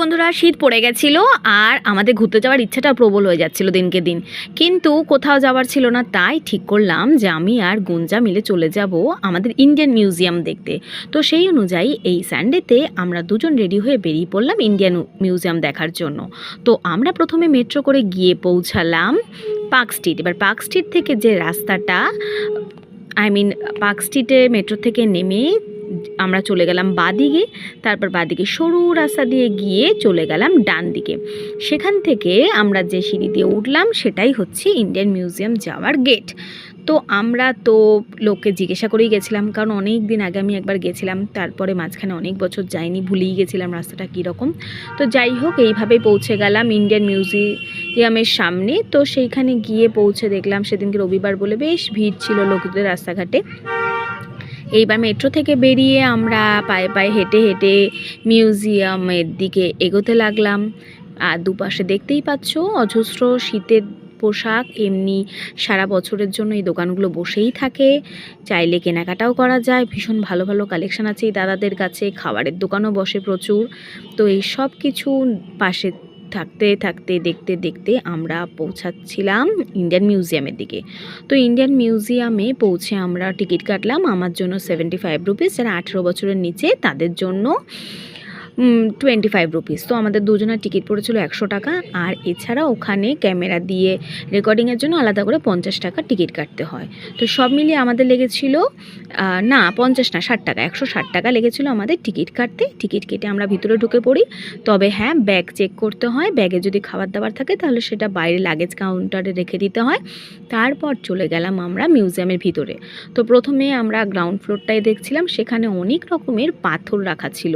বন্ধুরা, শীত পড়ে গেছিল আর আমাদের ঘুরতে যাওয়ার ইচ্ছাটা প্রবল হয়ে যাচ্ছিল দিনকে দিন। কিন্তু কোথাও যাওয়ার ছিল না, তাই ঠিক করলাম যে আমি আর গুঞ্জা মিলে চলে যাব আমাদের ইন্ডিয়ান মিউজিয়াম দেখতে। তো সেই অনুযায়ী এই সানডেতে আমরা দুজন রেডি হয়ে বেরিয়ে পড়লাম ইন্ডিয়ান মিউজিয়াম দেখার জন্য। তো আমরা প্রথমে মেট্রো করে গিয়ে পৌঁছালাম পার্ক স্ট্রিট এবার পার্ক স্ট্রিট থেকে যে রাস্তাটা আই মিন পার্ক স্ট্রিটে মেট্রো থেকে নেমে আমরা চলে গেলাম বাদিকে। তারপর বাদিকে সরু রাস্তা দিয়ে গিয়ে চলে গেলাম ডান দিকে। সেখান থেকে আমরা যে সিঁড়ি দিয়ে উঠলাম, সেটাই হচ্ছে ইন্ডিয়ান মিউজিয়াম যাওয়ার গেট। তো আমরা তো লোককে জিজ্ঞাসা করেই গেছিলাম, কারণ অনেক দিন আগে আমি একবার গেছিলাম, তারপরে মাঝখানে অনেক বছর যাইনি, ভুলেই গেছিলাম রাস্তাটা কীরকম। তো যাই হোক এইভাবেই পৌঁছে গেলাম ইন্ডিয়ান মিউজিয়ামের সামনে। তো সেইখানে গিয়ে পৌঁছে দেখলাম সেদিনকে রবিবার বলে বেশ ভিড় ছিল লোকদের রাস্তাঘাটে। এইবার মেট্রো থেকে বেরিয়ে আমরা পায়ে পায়ে হেঁটে হেঁটে মিউজিয়ামের দিকে এগোতে লাগলাম। আর দুপাশে দেখতেই পাচ্ছ অজস্র শীতের পোশাক, এমনি সারা বছরের জন্য এই দোকানগুলো বসেই থাকে। চাইলে কেনাকাটাও করা যায়, ভীষণ ভালো ভালো কালেকশন আছে এই দাদাদের কাছে, খাবারের দোকানও বসে প্রচুর। তো এই সব কিছু পাশে থাকতে থাকতে, দেখতে দেখতে আমরা পৌঁছাচ্ছিলাম ইন্ডিয়ান মিউজিয়ামের দিকে। তো ইন্ডিয়ান মিউজিয়ামে পৌঁছে আমরা টিকিট কাটলাম আমার জন্য সেভেন্টি ফাইভ রুপিস যারা আঠেরো বছরের নিচে তাদের জন্য টোয়েন্টি ফাইভ রুপিস তো আমাদের দুজনের টিকিট পড়েছিল একশো টাকা। আর এছাড়া ওখানে ক্যামেরা দিয়ে রেকর্ডিংয়ের জন্য আলাদা করে পঞ্চাশ টাকা টিকিট কাটতে হয়। তো সব মিলিয়ে আমাদের লেগেছিল না, পঞ্চাশ না, ষাট টাকা, একশো ষাট টাকা লেগেছিল আমাদের টিকিট কাটতে। টিকিট কেটে আমরা ভিতরে ঢুকে পড়ি। তবে হ্যাঁ ব্যাগ চেক করতে হয়। ব্যাগে যদি খাবার দাবার থাকে তাহলে সেটা বাইরে লাগেজ কাউন্টারে রেখে দিতে হয়। তারপর চলে গেলাম আমরা মিউজিয়ামের ভিতরে। তো প্রথমে আমরা গ্রাউন্ড ফ্লোরটাই দেখছিলাম। সেখানে অনেক রকমের পাথর রাখা ছিল।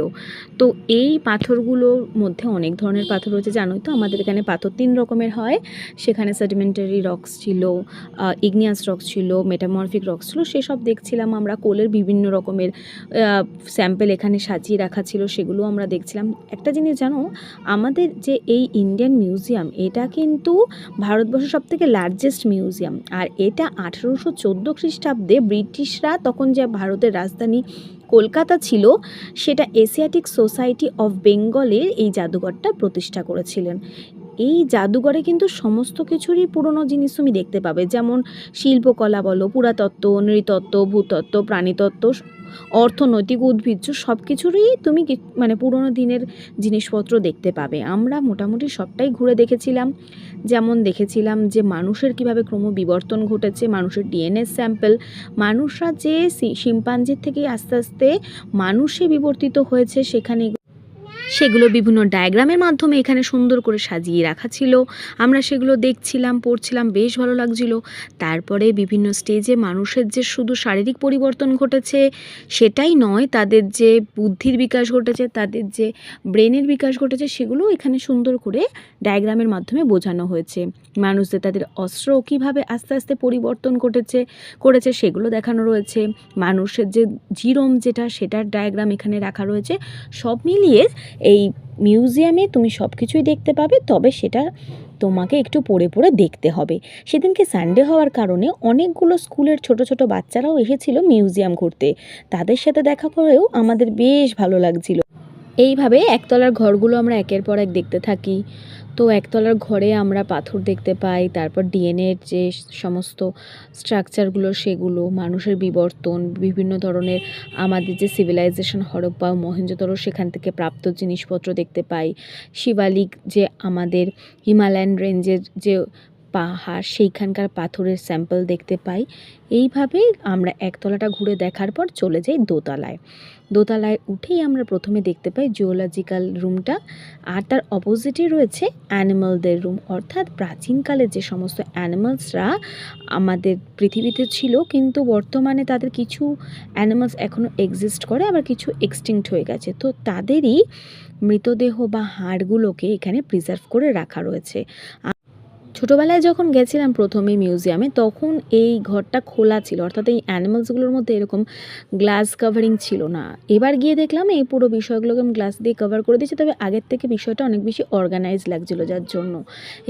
তো এই পাথরগুলোর মধ্যে অনেক ধরনের পাথর রয়েছে, জানোই তো? আমাদের এখানে পাথর তিন রকমের হয়। সেখানে সেডিমেন্টারি রক্স ছিল ইগনিয়াস রক্স ছিল মেটামরফিক রক্স ছিল, সেসব দেখছিলাম আমরা। কোলের বিভিন্ন রকমের স্যাম্পেল এখানে সাজিয়ে রাখা ছিল, সেগুলো আমরা দেখছিলাম। একটা জিনিস জানো, আমাদের যে এই ইন্ডিয়ান মিউজিয়াম এটা কিন্তু ভারতবর্ষের সব থেকে লার্জেস্ট মিউজিয়াম আর এটা আঠেরোশো চোদ্দ খ্রিস্টাব্দে ব্রিটিশরা তখন যে ভারতের রাজধানী কলকাতা ছিল, সেটা এশিয়াটিক সোসাইটি অফ বেঙ্গলের এই জাদুঘরটা প্রতিষ্ঠা করেছিলেন। এই জাদুঘরে কিন্তু সমস্ত কিছুরই পুরনো জিনিস তুমি দেখতে পাবে, যেমন শিল্পকলা বলো, পুরাতত্ত্ব, নৃতত্ত্ব, ভূতত্ত্ব, প্রাণীতত্ত্ব অর্থনৈতিক উদ্ভিজ্জ সব কিছুরই তুমি মানে পুরনো দিনের জিনিসপত্র দেখতে পাবে। আমরা মোটামুটি সবটাই ঘুরে দেখেছিলাম। যেমন দেখেছিলাম যে মানুষের কীভাবে ক্রমবিবর্তন ঘটেছে, মানুষের ডিএনএ স্যাম্পেল মানুষরা যে শিম্পাঞ্জির থেকে আস্তে আস্তে মানুষে বিবর্তিত হয়েছে সেখানে সেগুলো বিভিন্ন ডায়াগ্রামের মাধ্যমে এখানে সুন্দর করে সাজিয়ে রাখা ছিল। আমরা সেগুলো দেখছিলাম, পড়ছিলাম, বেশ ভালো লাগছিল। তারপরে বিভিন্ন স্টেজে মানুষের যে শুধু শারীরিক পরিবর্তন ঘটেছে, সেটাই নয়, তাদের যে বুদ্ধির বিকাশ ঘটেছে, তাদের যে ব্রেনের বিকাশ ঘটেছে, সেগুলো এখানে সুন্দর করে ডায়াগ্রামের মাধ্যমে বোঝানো হয়েছে। মানুষদের তাদের অস্ত্র কীভাবে আস্তে আস্তে পরিবর্তন ঘটেছে, করেছে, সেগুলো দেখানো রয়েছে। মানুষের যে জিরোম যেটা, সেটার ডায়াগ্রাম এখানে রাখা রয়েছে। সব মিলিয়ে এই মিউজিয়ামে তুমি সব কিছুই দেখতে পাবে, তবে সেটা তোমাকে একটু পড়ে পড়ে দেখতে হবে। সেদিনকে সানডে হওয়ার কারণে অনেকগুলো স্কুলের ছোট ছোট বাচ্চারাও এসেছিল মিউজিয়াম ঘুরতে। তাদের সাথে দেখা করেও আমাদের বেশ ভালো লাগছিল। এইভাবে একতলার ঘরগুলো আমরা একের পর এক দেখতে থাকি। তো একতলার ঘরে আমরা পাথর দেখতে পাই, তারপর ডিএনএর যে সমস্ত স্ট্রাকচারগুলো সেগুলো, মানুষের বিবর্তন, বিভিন্ন ধরনের আমাদের যে সিভিলাইজেশন হরপ্পা মহেঞ্জোদড়ো সেখান থেকে প্রাপ্ত জিনিসপত্র দেখতে পাই। শিবালিক যে আমাদের হিমালয়ান রেঞ্জের যে পাহাড়, সেইখানকার পাথরের স্যাম্পল দেখতে পাই। এইভাবেই আমরা একতলাটা ঘুরে দেখার পর চলে যাই দোতলায়। দোতলায় উঠেই আমরা প্রথমে দেখতে পাই জিওলজিক্যাল রুমটা আর তার অপোজিটে রয়েছে অ্যানিমালদের রুম অর্থাৎ প্রাচীনকালে যে সমস্ত অ্যানিমালসরা আমাদের পৃথিবীতে ছিল, কিন্তু বর্তমানে তাদের কিছু অ্যানিমালস এখনও এক্সিস্ট করে, আবার কিছু এক্সটিংক্ট হয়ে গেছে। তো তাদেরই মৃতদেহ বা হাড়গুলোকে এখানে প্রিজার্ভ করে রাখা রয়েছে। ছোটোবেলায় যখন গেছিলাম প্রথমে মিউজিয়ামে, তখন এই ঘরটা খোলা ছিল। অর্থাৎ এই অ্যানিমালসগুলোর মধ্যে এরকম গ্লাস কাভারিং ছিল না। এবার গিয়ে দেখলাম এই পুরো বিষয়গুলোকে আমি গ্লাস দিয়ে কভার করে দিয়েছে। তবে আগের থেকে বিষয়টা অনেক বেশি অর্গানাইজ লাগছিল যার জন্য।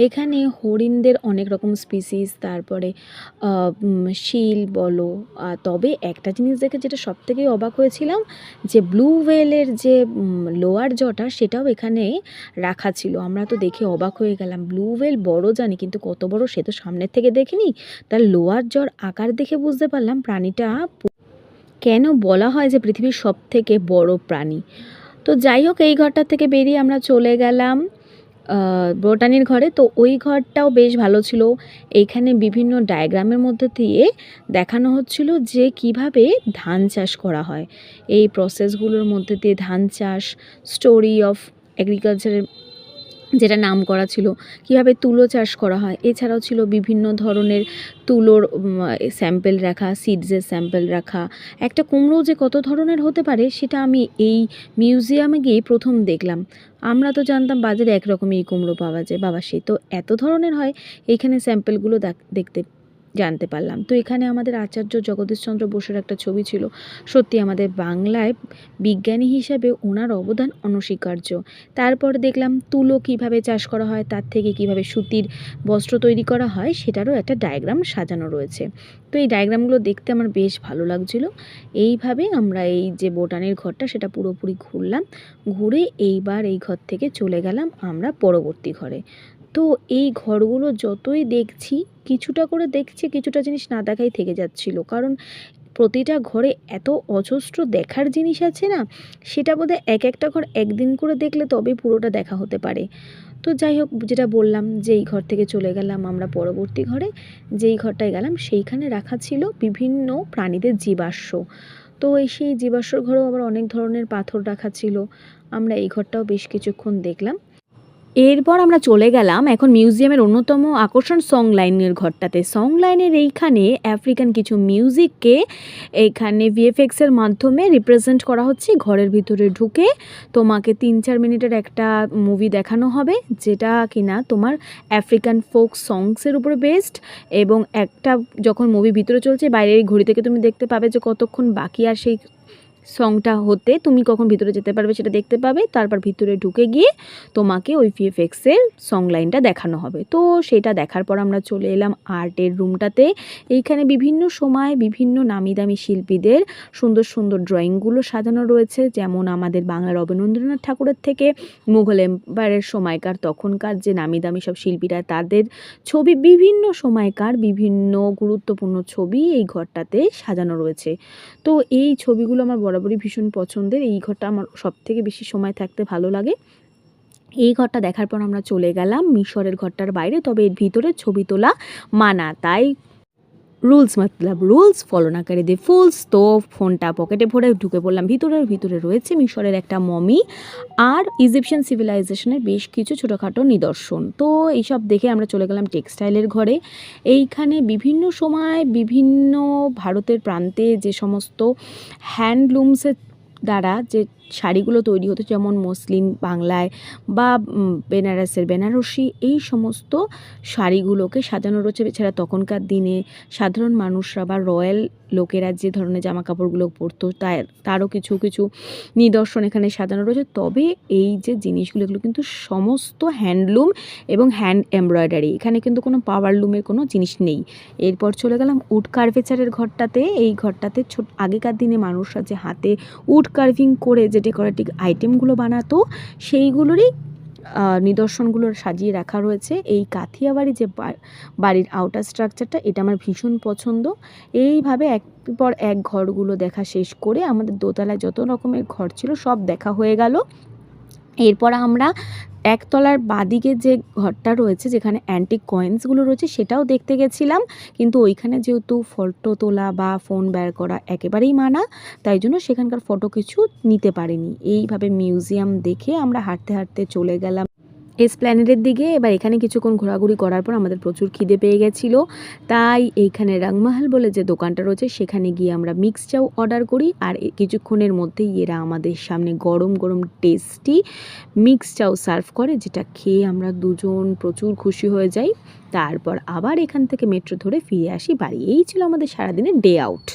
এখানে হরিণদের অনেক রকম স্পিসিস তারপরে শিল বলো তবে একটা জিনিস দেখে যেটা সব থেকে অবাক হয়েছিলাম, যে ব্লু ওয়েলের যে লোয়ার জটা সেটাও এখানে রাখা ছিল। আমরা তো দেখে অবাক হয়ে গেলাম। ব্লু ওয়েল বড় জানি কিন্তু কত বড় সে তো সামনের থেকে দেখিনি। তার লোয়ার জ্বর আকার দেখে বুঝতে পারলাম প্রাণীটা কেন বলা হয় যে পৃথিবীর সব থেকে বড় প্রাণী। তো যাই হোক, এই ঘরটা থেকে বেরিয়ে আমরা চলে গেলাম বোটানির ঘরে। তো ওই ঘরটাও বেশ ভালো ছিল। এইখানে বিভিন্ন ডায়াগ্রামের মধ্যে দিয়ে দেখানো হচ্ছিল যে কীভাবে ধান চাষ করা হয়। এই প্রসেসগুলোর মধ্যে দিয়ে ধান চাষ স্টোরি অফ এগ্রিকালচারের যেটা নাম করা ছিল, কীভাবে তুলো চাষ করা হয়, এছাড়াও ছিল বিভিন্ন ধরনের তুলোর স্যাম্পেল রাখা সিডসের স্যাম্পেল রাখা। একটা কুমড়ো যে কত ধরনের হতে পারে, সেটা আমি এই মিউজিয়ামে গিয়ে প্রথম দেখলাম। আমরা তো জানতাম বাজারে একরকমই কুমড়ো পাওয়া যায়, বাবা সে তো এত ধরনের হয় এইখানে স্যাম্পেলগুলো দেখতে জানতে পারলাম। তো এখানে আমাদের আচার্য জগদীশচন্দ্র বসুর একটা ছবি ছিল। সত্যি আমাদের বাংলায় বিজ্ঞানী হিসাবে ওনার অবদান অনস্বীকার্য। তারপর দেখলাম তুলো কীভাবে চাষ করা হয়, তার থেকে কীভাবে সুতির বস্ত্র তৈরি করা হয়, সেটারও একটা ডায়াগ্রাম সাজানো রয়েছে। তো এই ডায়াগ্রামগুলো দেখতে আমার বেশ ভালো লাগছিল। এইভাবে আমরা এই যে বোটানের ঘরটা, সেটা পুরোপুরি ঘুরলাম। ঘুরে এইবার এই ঘর থেকে চলে গেলাম আমরা পরবর্তী ঘরে। তো এই ঘরগুলো যতই দেখছি, কিছুটা করে দেখছি, কিছুটা জিনিস না দেখাই থেকে যাচ্ছিল। কারণ প্রতিটা ঘরে এত অজস্র দেখার জিনিস আছে না, সেটা বোধহয় এক একটা ঘর একদিন করে দেখলে তবে পুরোটা দেখা হতে পারে। তো যাই হোক, যেটা বললাম যে এই ঘর থেকে চলে গেলাম আমরা পরবর্তী ঘরে, যেই ঘরটায় গেলাম সেইখানে রাখা ছিল বিভিন্ন প্রাণীদের জীবাশ্ম। তো এই সেই জীবাশ্মর ঘরেও আবার অনেক ধরনের পাথর রাখা ছিল। আমরা এই ঘরটাও বেশ কিছুক্ষণ দেখলাম। এরপর আমরা চলে গেলাম এখন মিউজিয়ামের অন্যতম আকর্ষণ সং লাইনের ঘরটাতে। সং লাইনের এইখানে আফ্রিকান কিছু মিউজিককে এইখানে ভিএফএক্সের মাধ্যমে রিপ্রেজেন্ট করা হচ্ছে। ঘরের ভিতরে ঢুকে তোমাকে তিন চার মিনিটের একটা মুভি দেখানো হবে, যেটা কিনা তোমার আফ্রিকান ফোক সংসের উপরে বেস্ট এবং একটা যখন মুভি ভিতরে চলছে, বাইরের ঘড়ি থেকে তুমি দেখতে পাবে যে কতক্ষণ বাকি আর সেই সংটা হতে তুমি কখন ভিতরে যেতে পারবে সেটা দেখতে পাবে। তারপর ভিতরে ঢুকে গিয়ে তোমাকে ওই ভিএফএক্সের সং লাইনটা দেখানো হবে। তো সেটা দেখার পর আমরা চলে এলাম আর্টের রুমটাতে এইখানে বিভিন্ন সময় বিভিন্ন নামি দামি শিল্পীদের সুন্দর সুন্দর ড্রয়িংগুলো সাজানো রয়েছে। যেমন আমাদের বাংলার রবীন্দ্রনাথ ঠাকুরের থেকে মুঘল এম্পায়ারের সময়কার তখনকার যে নামি দামি সব শিল্পীরা, তাদের ছবি বিভিন্ন সময়কার বিভিন্ন গুরুত্বপূর্ণ ছবি এই ঘরটাতে সাজানো রয়েছে। তো এই ছবিগুলো আমার বরাবরই ভীষণ পছন্দের। এই ঘরটা আমার সব থেকে বেশি সময় থাকতে ভালো লাগে। এই ঘরটা দেখার পর আমরা চলে গেলাম মিশরের ঘরটার বাইরে, তবে এর ভিতরে ছবি তোলা মানা। তাই রুলস মতলব রুলস ফলো না করে ফুলস তো ফোনটা পকেটে ভরে ঢুকে পড়লাম। ভিতরের ভিতরে রয়েছে মিশরের একটা মমি আর ইজিপশিয়ান সিভিলাইজেশনের বেশ কিছু ছোটোখাটো নিদর্শন। তো এইসব দেখে আমরা চলে গেলাম টেক্সটাইলের ঘরে। এইখানে বিভিন্ন সময় বিভিন্ন ভারতের প্রান্তে যে সমস্ত হ্যান্ডলুমসের দ্বারা যে শাড়িগুলো তৈরি হতো, যেমন মসলিন বাংলায় বা বেনারসের বেনারসি, এই সমস্ত শাড়িগুলোকে সাজানো রয়েছে। এছাড়া তখনকার দিনে সাধারণ মানুষরা বা রয়্যাল লোকেরা যে ধরনের জামা কাপড়গুলো পরতো, তার, তারও কিছু কিছু নিদর্শন এখানে সাজানো রয়েছে। তবে এই যে জিনিসগুলো, এগুলো কিন্তু সমস্ত হ্যান্ডলুম এবং হ্যান্ড এমব্রয়ডারি। এখানে কিন্তু কোনো পাওয়ার লুমের কোনো জিনিস নেই। এরপর চলে গেলাম উড কার্ভেচারের ঘরটাতে। এই ঘরটাতে ছোট, আগেকার দিনে মানুষরা যে হাতে উড কার্ভিং করে যে ডেকোরেটিভ আইটেমগুলো বানাতো, সেইগুলোরই নিদর্শনগুলো সাজিয়ে রাখা রয়েছে। এই কাথিয়াবাড়ি যে বাড়ির আউটার স্ট্রাকচারটা এটা আমার ভীষণ পছন্দ। এইভাবে এক পর এক ঘরগুলো দেখা শেষ করে আমাদের দোতলায় যত রকমের ঘর ছিল, সব দেখা হয়ে গেল। এরপর আমরা একতলার বাদিকে যে ঘরটা রয়েছে, যেখানে অ্যান্টিক কয়েন্সগুলো রয়েছে, সেটাও দেখতে গেছিলাম। কিন্তু ওইখানে যেহেতু ফটো তোলা বা ফোন বের করা একেবারেই মানা, তাই জন্য সেখানকার ফটো কিছু নিতে পারিনি। এইভাবে মিউজিয়াম দেখে আমরা হাঁটতে হাঁটতে চলে গেলাম। এসপ্ল্যানেডের দিকে। এবার এখানে কিছুক্ষণ ঘোরাঘুরি করার পর আমাদের প্রচুর খিদে পেয়ে গেছিল। তাই এইখানে রাংমাহাল বলে যে দোকানটা রয়েছে, সেখানে গিয়ে আমরা মিক্স চাউ অর্ডার করি। আর কিছুক্ষণের মধ্যেই এরা আমাদের সামনে গরম গরম টেস্টি মিক্স চাউ সার্ভ করে, যেটা খেয়ে আমরা দুজন প্রচুর খুশি হয়ে যাই। তারপর আবার এখান থেকে মেট্রো ধরে ফিরে আসি। বাড়ি এই ছিল আমাদের সারাদিনের ডে আউট